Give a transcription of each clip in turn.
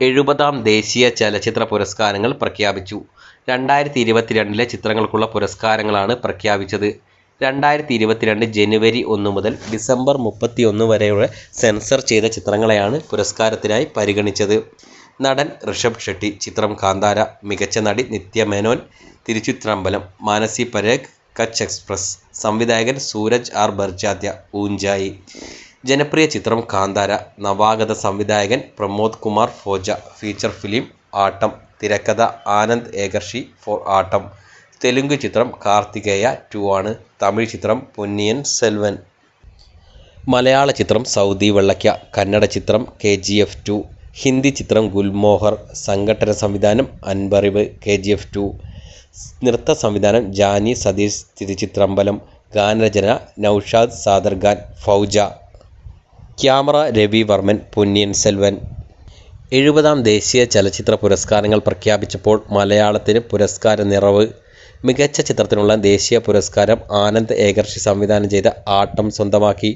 എഴുപതാം ദേശീയ ചലച്ചിത്ര പുരസ്കാരങ്ങൾ പ്രഖ്യാപിച്ചു. രണ്ടായിരത്തി ഇരുപത്തിരണ്ടിലെ ചിത്രങ്ങൾക്കുള്ള പുരസ്കാരങ്ങളാണ് പ്രഖ്യാപിച്ചത്. രണ്ടായിരത്തി ഇരുപത്തിരണ്ട് ജനുവരി ഒന്ന് മുതൽ ഡിസംബർ മുപ്പത്തി ഒന്ന് വരെയുള്ള സെൻസർ ചെയ്ത ചിത്രങ്ങളെയാണ് പുരസ്കാരത്തിനായി പരിഗണിച്ചത്. നടൻ ഋഷഭ് ഷെട്ടി ചിത്രം കാന്താര മികച്ച നടി നിത്യ മേനോൻ തിരുച്ചിത്രമ്പലം മാനസി പരേഖ് കച്ച് എക്സ്പ്രസ് സംവിധായകൻ സൂരജ് ആർ ബർജാത്യ ഊഞ്ചായി ജനപ്രിയ ചിത്രം കാന്താര. നവാഗത സംവിധായകൻ Pramod Kumar ഫോജ. Feature film Aattam. തിരക്കഥ ആനന്ദ് ഏകർഷി ഫോർ ആട്ടം. തെലുങ്ക് ചിത്രം കാർത്തികേയ ടു ആണ്. തമിഴ് ചിത്രം പൊന്നിയൻ സെൽവൻ. മലയാള ചിത്രം സൗദി വെള്ളയ്ക്ക കന്നഡ ചിത്രം K G F two. Hindi ചിത്രം ഗുൽമോഹർ. സംഘടന സംവിധാനം Anbariv K G F two. നൃത്ത സംവിധാനം ജാനി സതീഷ്. തിരുചിത്രമ്പലം. ഗാനരചന നൗഷാദ് സാദർഖാൻ ഫൗജ. ക്യാമറ രവി വർമ്മൻ പൊന്നിയൻ സെൽവൻ. എഴുപതാം ദേശീയ ചലച്ചിത്ര പുരസ്കാരങ്ങൾ പ്രഖ്യാപിച്ചപ്പോൾ മലയാളത്തിന് പുരസ്കാര നിറവ്. മികച്ച ചിത്രത്തിനുള്ള ദേശീയ പുരസ്കാരം ആനന്ദ് ഏകർഷി സംവിധാനം ചെയ്ത ആട്ടം സ്വന്തമാക്കി.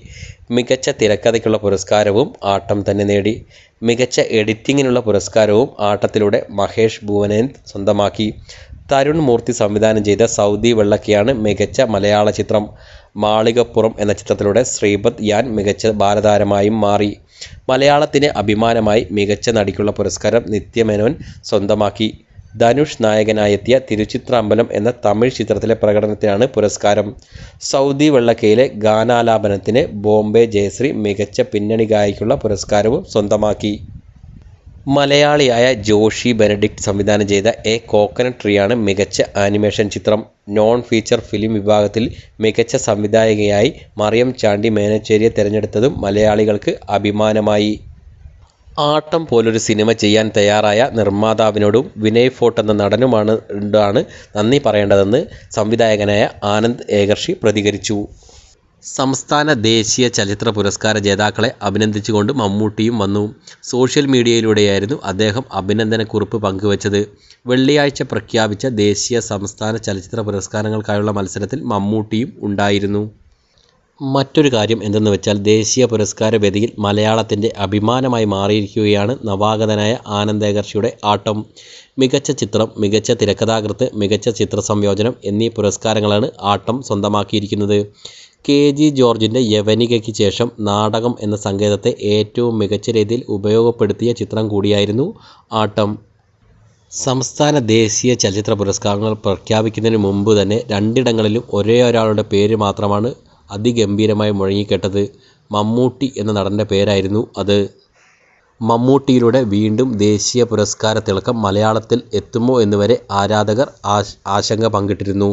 മികച്ച തിരക്കഥയ്ക്കുള്ള പുരസ്കാരവും ആട്ടം തന്നെ നേടി. മികച്ച എഡിറ്റിങ്ങിനുള്ള പുരസ്കാരവും ആട്ടത്തിലൂടെ മഹേഷ് ഭുവനേന്ദ് സ്വന്തമാക്കി. തരുൺ മൂർത്തി സംവിധാനം ചെയ്ത സൗദി വെള്ളക്കിയാണ് മികച്ച മലയാള ചിത്രം. മാളികപ്പുറം എന്ന ചിത്രത്തിലൂടെ ശ്രീപദ് യാൻ മികച്ച ബാലതാരമായും മാറി. മലയാളത്തിന് അഭിമാനമായി മികച്ച നടിക്കുള്ള പുരസ്കാരം നിത്യമേനോൻ സ്വന്തമാക്കി. ധനുഷ് നായകനായെത്തിയ തിരുച്ചിത്രാമ്പലം എന്ന തമിഴ് ചിത്രത്തിലെ പ്രകടനത്തിനാണ് പുരസ്കാരം. സൗദി വെള്ളക്കയിലെ ഗാനാലാപനത്തിന് ബോംബെ ജയശ്രീ മികച്ച പിന്നണി ഗായികയ്ക്കുള്ള പുരസ്കാരവും സ്വന്തമാക്കി. മലയാളിയായ ജോഷി ബെനഡിക്ട് സംവിധാനം ചെയ്ത എ കോക്കനട്ട് ട്രീയാണ് മികച്ച ആനിമേഷൻ ചിത്രം. നോൺ ഫീച്ചർ ഫിലിം വിഭാഗത്തിൽ മികച്ച സംവിധായികയായി മറിയം ചാണ്ടി മേനച്ചേരിയെ തിരഞ്ഞെടുത്തതും മലയാളികൾക്ക് അഭിമാനമായി. ആട്ടം പോലൊരു സിനിമ ചെയ്യാൻ തയ്യാറായ നിർമ്മാതാവിനോടും വിനയ് ഫോർട്ട് എന്ന നടനുമാണ് നന്ദി പറയേണ്ടതെന്ന് സംവിധായകനായ ആനന്ദ് ഏകർഷി പ്രതികരിച്ചു. സംസ്ഥാന ദേശീയ ചലച്ചിത്ര പുരസ്കാര ജേതാക്കളെ അഭിനന്ദിച്ചുകൊണ്ട് മമ്മൂട്ടിയും വന്നു. സോഷ്യൽ മീഡിയയിലൂടെയായിരുന്നു അദ്ദേഹം അഭിനന്ദനക്കുറിപ്പ് പങ്കുവച്ചത്. വെള്ളിയാഴ്ച പ്രഖ്യാപിച്ച ദേശീയ സംസ്ഥാന ചലച്ചിത്ര പുരസ്കാരങ്ങൾക്കായുള്ള മത്സരത്തിൽ മമ്മൂട്ടിയും ഉണ്ടായിരുന്നു. മറ്റൊരു കാര്യം എന്തെന്ന് വെച്ചാൽ ദേശീയ പുരസ്കാര വേദിയിൽ മലയാളത്തിന്റെ അഭിമാനമായി മാറിയിരിക്കുകയാണ് നവാഗതനായ ആനന്ദേകർഷിയുടെ ആട്ടം. മികച്ച ചിത്രം മികച്ച തിരക്കഥാകൃത്ത് മികച്ച ചിത്ര സംയോജനം എന്നീ പുരസ്കാരങ്ങളാണ് ആട്ടം സ്വന്തമാക്കിയിരിക്കുന്നത്. കെ ജി ജോർജിന്റെ യവനികയ്ക്ക് ശേഷം നാടകം എന്ന സങ്കേതത്തെ ഏറ്റവും മികച്ച രീതിയിൽ ഉപയോഗപ്പെടുത്തിയ ചിത്രം കൂടിയായിരുന്നു ആട്ടം. സംസ്ഥാന ദേശീയ ചലച്ചിത്ര പുരസ്കാരങ്ങൾ പ്രഖ്യാപിക്കുന്നതിന് മുമ്പ് തന്നെ രണ്ടിടങ്ങളിലും ഒരേ ഒരാളുടെ പേര് മാത്രമാണ് അതിഗംഭീരമായി മുഴങ്ങിക്കെട്ടത്. മമ്മൂട്ടി എന്ന നടന്റെ പേരായിരുന്നു അത്. മമ്മൂട്ടിയിലൂടെ വീണ്ടും ദേശീയ പുരസ്കാര തിളക്കം മലയാളത്തിൽ എത്തുമോ എന്നുവരെ ആരാധകർ ആശങ്ക പങ്കിട്ടിരുന്നു.